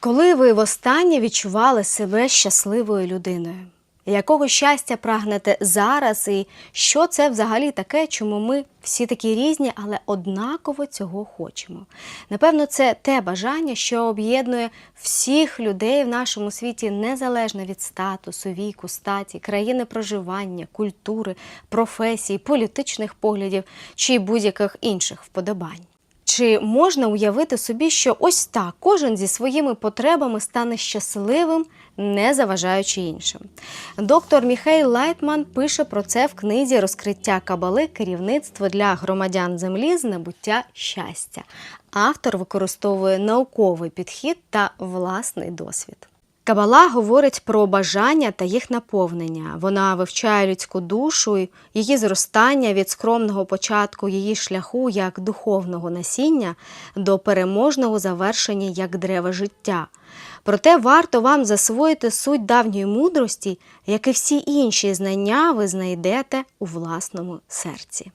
Коли ви востаннє відчували себе щасливою людиною? Якого щастя прагнете зараз, і що це взагалі таке, чому ми всі такі різні, але однаково цього хочемо? Напевно, це те бажання, що об'єднує всіх людей в нашому світі незалежно від статусу, віку, статі, країни проживання, культури, професій, політичних поглядів чи будь-яких інших вподобань. Чи можна уявити собі, що ось так кожен зі своїми потребами стане щасливим, не заважаючи іншим? Доктор Міхей Лайтман пише про це в книзі Розкриття кабали керівництво для громадян землі з набуття щастя. Автор використовує науковий підхід та власний досвід. Кабала говорить про бажання та їх наповнення. Вона вивчає людську душу, її зростання від скромного початку її шляху як духовного насіння до переможного завершення як древа життя. Проте варто вам засвоїти суть давньої мудрості, як і всі інші знання ви знайдете у власному серці.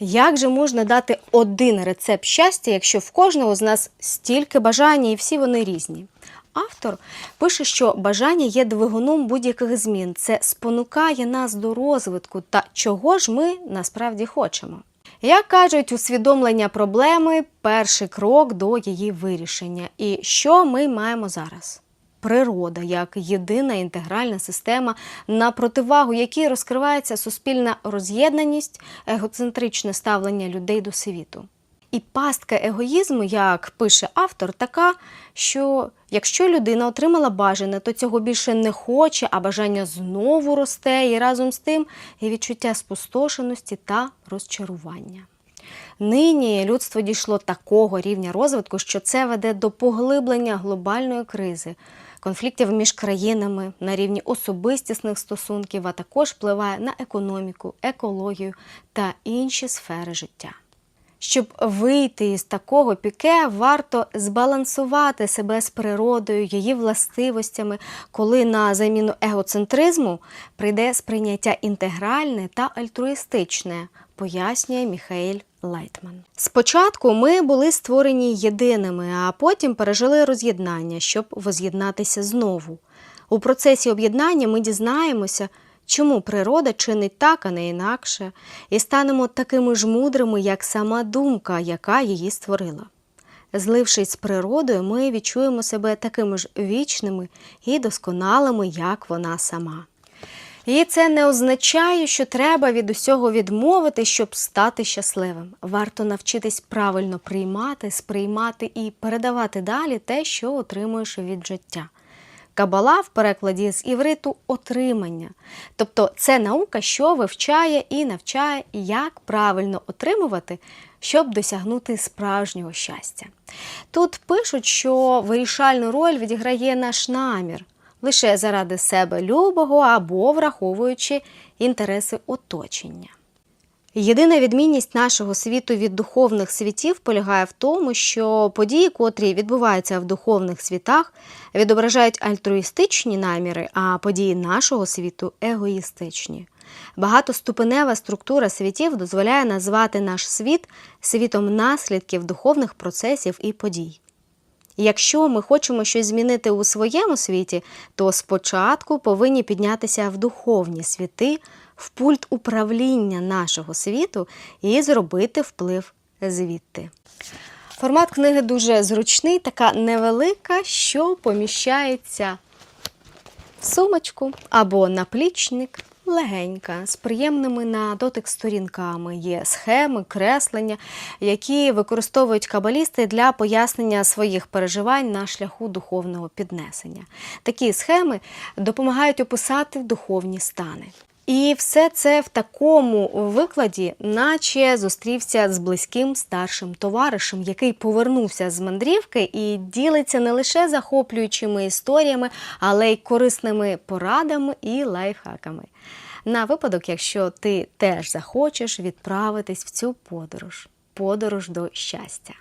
Як же можна дати один рецепт щастя, якщо в кожного з нас стільки бажання і всі вони різні? Автор пише, що бажання є двигуном будь-яких змін. Це спонукає нас до розвитку та чого ж ми насправді хочемо. Як кажуть, усвідомлення проблеми перший крок до її вирішення. І що ми маємо зараз? Природа як єдина інтегральна система, на противагу якій розкривається суспільна роз'єднаність, егоцентричне ставлення людей до світу. І пастка егоїзму, як пише автор, така, що якщо людина отримала бажане, то цього більше не хоче, а бажання знову росте, і разом з тим є відчуття спустошеності та розчарування. Нині людство дійшло такого рівня розвитку, що це веде до поглиблення глобальної кризи, конфліктів між країнами на рівні особистісних стосунків, а також впливає на економіку, екологію та інші сфери життя. Щоб вийти із такого піке, варто збалансувати себе з природою, її властивостями, коли на заміну егоцентризму прийде сприйняття інтегральне та альтруїстичне, пояснює Міхаель Лайтман. Спочатку ми були створені єдиними, а потім пережили роз'єднання, щоб воз'єднатися знову. У процесі об'єднання ми дізнаємося, чому природа чинить так, а не інакше, і станемо такими ж мудрими, як сама думка, яка її створила. Злившись з природою, ми відчуємо себе такими ж вічними і досконалими, як вона сама. І це не означає, що треба від усього відмовити, щоб стати щасливим. Варто навчитись правильно приймати, сприймати і передавати далі те, що отримуєш від життя. Кабала в перекладі з івриту отримання. Тобто це наука, що вивчає і навчає, як правильно отримувати, щоб досягнути справжнього щастя. Тут пишуть, що вирішальну роль відіграє наш намір лише заради себе любого або враховуючи інтереси оточення. Єдина відмінність нашого світу від духовних світів полягає в тому, що події, котрі відбуваються в духовних світах, відображають альтруїстичні наміри, а події нашого світу егоїстичні. Багатоступенева структура світів дозволяє назвати наш світ світом наслідків духовних процесів і подій. Якщо ми хочемо щось змінити у своєму світі, то спочатку повинні піднятися в духовні світи, в пульт управління нашого світу і зробити вплив звідти. Формат книги дуже зручний, така невелика, що поміщається в сумочку або наплічник. Легенька, з приємними на дотик сторінками є схеми, креслення, які використовують кабалісти для пояснення своїх переживань на шляху духовного піднесення. Такі схеми допомагають описати духовні стани. І все це в такому викладі, наче зустрівся з близьким старшим товаришем, який повернувся з мандрівки і ділиться не лише захоплюючими історіями, але й корисними порадами і лайфхаками. На випадок, якщо ти теж захочеш відправитись в цю подорож, подорож до щастя.